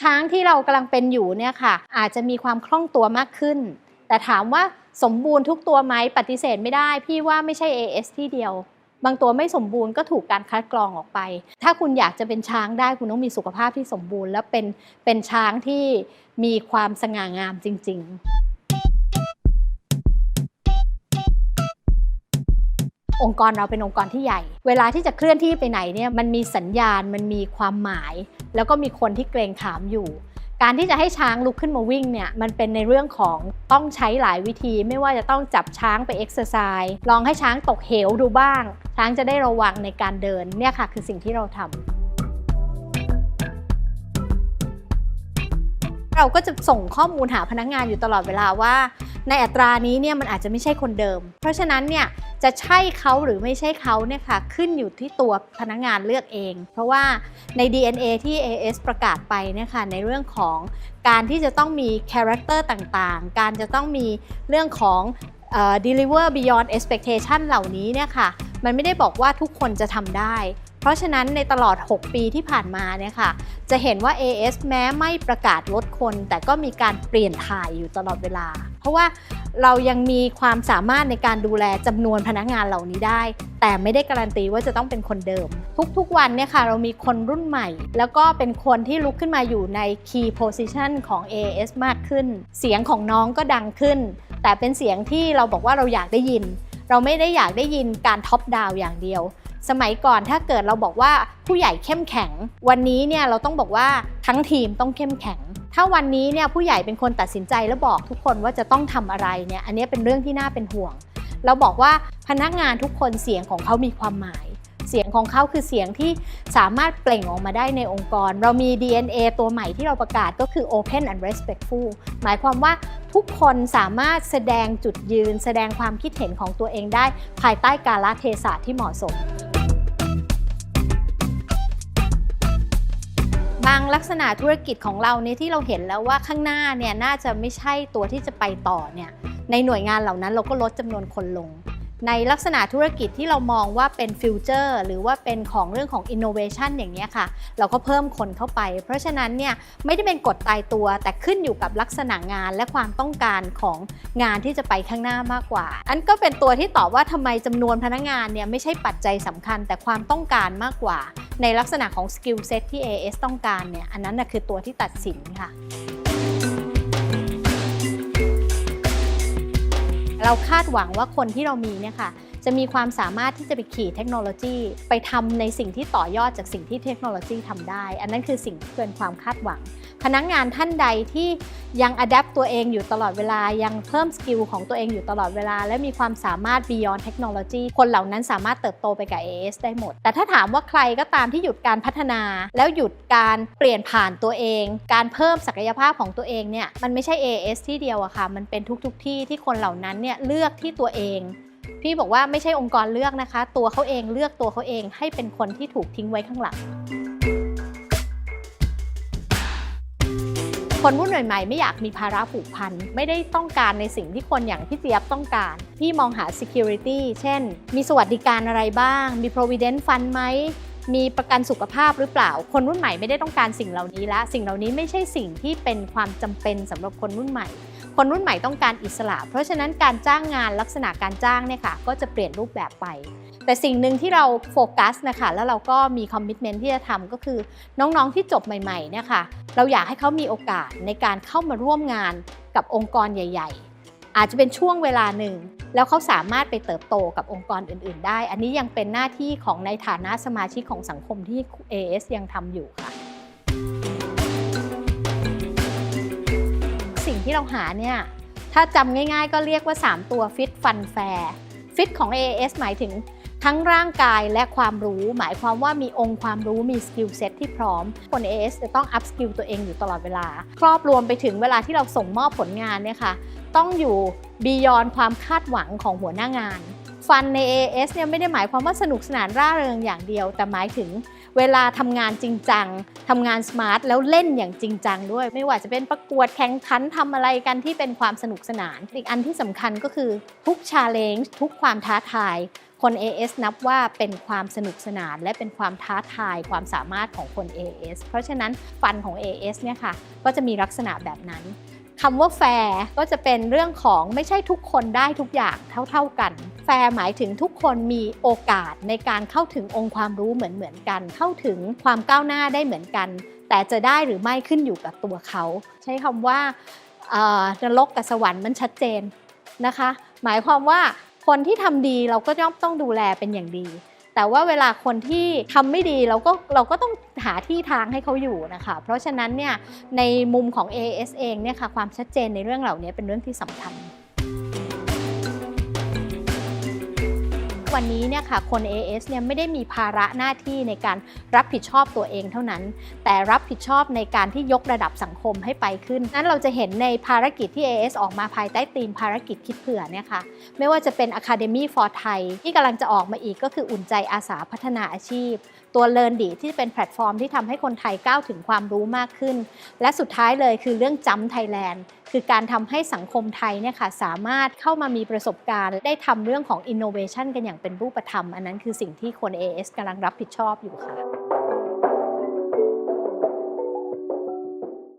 ช้างที่เรากำลังเป็นอยู่เนี่ยค่ะ อาจจะมีความคล่องตัวมากขึ้น แต่ถามว่าสมบูรณ์ทุกตัวไหมปฏิเสธไม่ได้ พี่ว่าไม่ใช่ AS ที่เดียว บางตัวไม่สมบูรณ์ก็ถูกการคัดกรองออกไป ถ้าคุณอยากจะเป็นช้างได้คุณต้องมีสุขภาพที่สมบูรณ์ และเป็นเป็นช้างที่มีความสง่างามจริง ๆ องค์กรเราเป็นองค์กรที่ใหญ่ เวลาที่จะเคลื่อนที่ไปไหนเนี่ยมันมีสัญญาณมันมีความหมาย แล้วก็มีคนที่เกรงขามอยู่การที่จะให้ช้างลุกขึ้นมาวิ่งเนี่ยมันเป็นในเรื่องของต้องใช้หลายวิธี ไม่ว่าจะต้องจับช้างไปเอ็กซ์ไซส์ลองให้ช้างตกเหวดูบ้าง ช้างจะได้ระวังในการเดินเนี่ยค่ะคือสิ่งที่เราทำ เราก็จะส่งข้อมูลหาพนักงานอยู่ตลอดเวลาว่า ในอัตรานี้เนี่ยมันอาจจะไม่ใช่คนเดิม เพราะฉะนั้นเนี่ยจะใช่เขาหรือไม่ใช่เขาเนี่ยค่ะขึ้นอยู่ที่ตัวพนักงานเลือกเอง เพราะว่าใน DNA ที่ AS ประกาศไปเนี่ยค่ะในเรื่องของการที่จะต้องมีคาแรคเตอร์ต่างๆ การจะต้องมีเรื่องของ deliver beyond expectation เหล่านี้เนี่ยค่ะ มันไม่ได้บอกว่าทุกคนจะทำได้ เพราะฉะนั้นในตลอด 6 ปีที่ผ่านมาเนี่ยค่ะ จะเห็นว่า AS แม้ไม่ประกาศลดคน แต่ก็มีการเปลี่ยนถ่ายอยู่ตลอดเวลา เพราะว่าเรายังมีความสามารถในการดูแลจำนวนพนักงานเหล่านี้ได้ แต่ไม่ได้การันตีว่าจะต้องเป็นคนเดิม ทุกๆวันเนี่ยค่ะ เรามีคนรุ่นใหม่ แล้วก็เป็นคนที่ลุกขึ้นมาอยู่ใน key position ของ AS มากขึ้น เสียงของน้องก็ดังขึ้น แต่เป็นเสียงที่เราบอกว่าเราอยากได้ยิน เราไม่ได้อยากได้ยินการท็อปดาวอย่างเดียว สมัยก่อนถ้าเกิดเราบอกว่าผู้ใหญ่เข้มแข็ง วันนี้เนี่ยเราต้องบอกว่าทั้งทีมต้องเข้มแข็ง ถ้าวันนี้เนี่ยผู้ใหญ่เป็นคนตัดสินใจแล้วบอกทุกคนว่าจะต้องทำอะไรเนี่ยอันนี้เป็นเรื่องที่น่าเป็นห่วง เราบอกว่าพนักงานทุกคนเสียงของเขามีความหมาย เสียงของเขาคือเสียงที่สามารถเปล่งออกมาได้ในองค์กร เรามี DNA ตัวใหม่ที่เราประกาศก็คือ Open and Respectful หมายความว่าทุกคนสามารถแสดงจุดยืน แสดงความคิดเห็นของตัวเองได้ ภายใต้กาลเทศะที่เหมาะสมบางลักษณะธุรกิจของเราเนี่ยที่เราเห็นแล้วว่าข้างหน้าเนี่ยน่าจะไม่ใช่ตัวที่จะไปต่อเนี่ยในหน่วยงานเหล่านั้นเราก็ลดจำนวนคนลง ในลักษณะธุรกิจที่เรามองว่าเป็นฟิวเจอร์หรือว่าเป็นของเรื่องของอินโนเวชันอย่างนี้ค่ะ เราก็เพิ่มคนเข้าไป เพราะฉะนั้นเนี่ยไม่ได้เป็นกฎตายตัว แต่ขึ้นอยู่กับลักษณะงานและความต้องการของงานที่จะไปข้างหน้ามากกว่า อันก็เป็นตัวที่ตอบว่าทำไมจำนวนพนักงานเนี่ยไม่ใช่ปัจจัยสำคัญ แต่ความต้องการมากกว่า ในลักษณะของสกิลเซ็ตที่ AS ต้องการเนี่ยอันนั้นนะคือตัวที่ตัดสินค่ะ เราคาดหวังว่าคนที่เรามีเนี่ยค่ะ จะมีความสามารถที่จะไปขี่เทคโนโลยี ไปทำในสิ่งที่ต่อยอดจากสิ่งที่เทคโนโลยีทำได้ อันนั้นคือสิ่งที่เกินความคาดหวัง พนักงานท่านใดที่ยังอัดแอปตัวเองอยู่ตลอดเวลา ยังเพิ่มสกิลของตัวเองอยู่ตลอดเวลา และมีความสามารถ beyond technology คนเหล่านั้นสามารถเติบโตไปกับ AS ได้หมด แต่ถ้าถามว่าใครก็ตามที่หยุดการพัฒนา แล้วหยุดการเปลี่ยนผ่านตัวเอง การเพิ่มศักยภาพของตัวเองเนี่ยมันไม่ใช่ AS ที่เดียวอะค่ะมันเป็นทุกๆทที่ที่คนเหล่านั้นเนี่ยเลือกที่ตัวเอง พี่บอกว่าไม่ใช่องค์กรเลือกนะคะ ตัวเขาเองเลือกตัวเขาเองให้เป็นคนที่ถูกทิ้งไว้ข้างหลัง คนรุ่นใหม่ๆไม่อยากมีภาระผูกพัน ไม่ได้ต้องการในสิ่งที่คนอย่างพี่เจี๊ยบต้องการ พี่มองหา security เช่น มีสวัสดิการอะไรบ้าง มี provident fund ไหมมีประกันสุขภาพหรือเปล่า คนรุ่นใหม่ไม่ได้ต้องการสิ่งเหล่านี้ละ สิ่งเหล่านี้ไม่ใช่สิ่งที่เป็นความจำเป็นสำหรับคนรุ่นใหม่ คนรุ่นใหม่ต้องการอิสระ เพราะฉะนั้นการจ้างงานลักษณะการจ้างเนี่ยค่ะก็จะเปลี่ยนรูปแบบไป แต่สิ่งหนึ่งที่เราโฟกัสนะคะแล้วเราก็มีคอมมิชเมนที่จะทำก็คือน้องๆที่จบใหม่ๆเนี่ยค่ะเราอยากให้เขามีโอกาสในการเข้ามาร่วมงานกับองค์กรใหญ่ ๆ อาจจะเป็นช่วงเวลาหนึ่ง แล้วเขาสามารถไปเติบโตกับองค์กรอื่น ๆ ได้ อันนี้ยังเป็นหน้าที่ของในฐานะสมาชิกของสังคมที่ AS ยังทำอยู่ค่ะ เราหาเนี่ย ถ้าจำง่ายๆ ก็เรียกว่า 3 ตัวฟิตฟันแฟร์ฟิตของ AS หมายถึงทั้งร่างกายและความรู้ หมายความว่ามีองค์ความรู้มีสกิลเซ็ตที่พร้อม คน AS จะต้องอัพสกิลตัวเองอยู่ตลอดเวลา ครอบรวมไปถึงเวลาที่เราส่งมอบผลงานเนี่ยค่ะ ต้องอยู่บียอนความคาดหวังของหัวหน้างาน ฟันใน AS เนี่ยไม่ได้หมายความว่าสนุกสนานร่าเริงอย่างเดียว แต่หมายถึงเวลาทำงานจริงจังทำงานสมาร์ทแล้วเล่นอย่างจริงจังด้วย ไม่ว่าจะเป็นประกวดแข่งขันทำอะไรกันที่เป็นความสนุกสนาน อีกอันที่สำคัญก็คือทุกชาเลนจ์ทุกความท้าทาย คน AS นับว่าเป็นความสนุกสนาน และเป็นความท้าทายความสามารถของคน AS เพราะฉะนั้นฟันของ AS เนี่ยค่ะก็จะมีลักษณะแบบนั้นคำว่าแฟร์ก็จะเป็นเรื่องของไม่ใช่ทุกคนได้ทุกอย่างเท่า ๆกัน ฟร์หมายถึงทุกคนมีโอกาสในการเข้าถึงองค์ความรู้เหมือนๆกัน เข้าถึงความก้าวหน้าได้เหมือนกัน แต่จะได้หรือไม่ขึ้นอยู่กับตัวเขา ใช้คำว่านรกกับสวรรค์มันชัดเจนนะคะ หมายความว่าคนที่ทำดีเราก็ย่อมต้องดูแลเป็นอย่างดี แต่ว่าเวลาคนที่ทำไม่ดีเราก็เราก็ต้องหาที่ทางให้เขาอยู่นะคะ เพราะฉะนั้นเนี่ยในมุมของ AS เองเนี่ยค่ะความชัดเจนในเรื่องเหล่านี้เป็นเรื่องที่สำคัญ วันนี้เนี่ยค่ะคน AS เนี่ยไม่ได้มีภาระหน้าที่ในการรับผิดชอบตัวเองเท่านั้น แต่รับผิดชอบในการที่ยกระดับสังคมให้ไปขึ้น นั้นเราจะเห็นในภารกิจที่ AS ออกมาภายใต้ธีมภารกิจคิดเผื่อเนี่ยค่ะไม่ว่าจะเป็น Academy for Thai ที่กำลังจะออกมาอีกก็คืออุ่นใจอาสาพัฒนาอาชีพ ตัว Learn ดีที่เป็นแพลตฟอร์มที่ทำให้คนไทยก้าวถึงความรู้มากขึ้น และสุดท้ายเลยคือเรื่องจำไทยแลนด์ คือการทำให้สังคมไทยเนี่ยค่ะสามารถเข้ามามีประสบการณ์ ได้ทำเรื่องของ innovation กันอย่างเป็นรูปธรรม อันนั้นคือสิ่งที่คน AS กำลังรับผิดชอบอยู่ค่ะ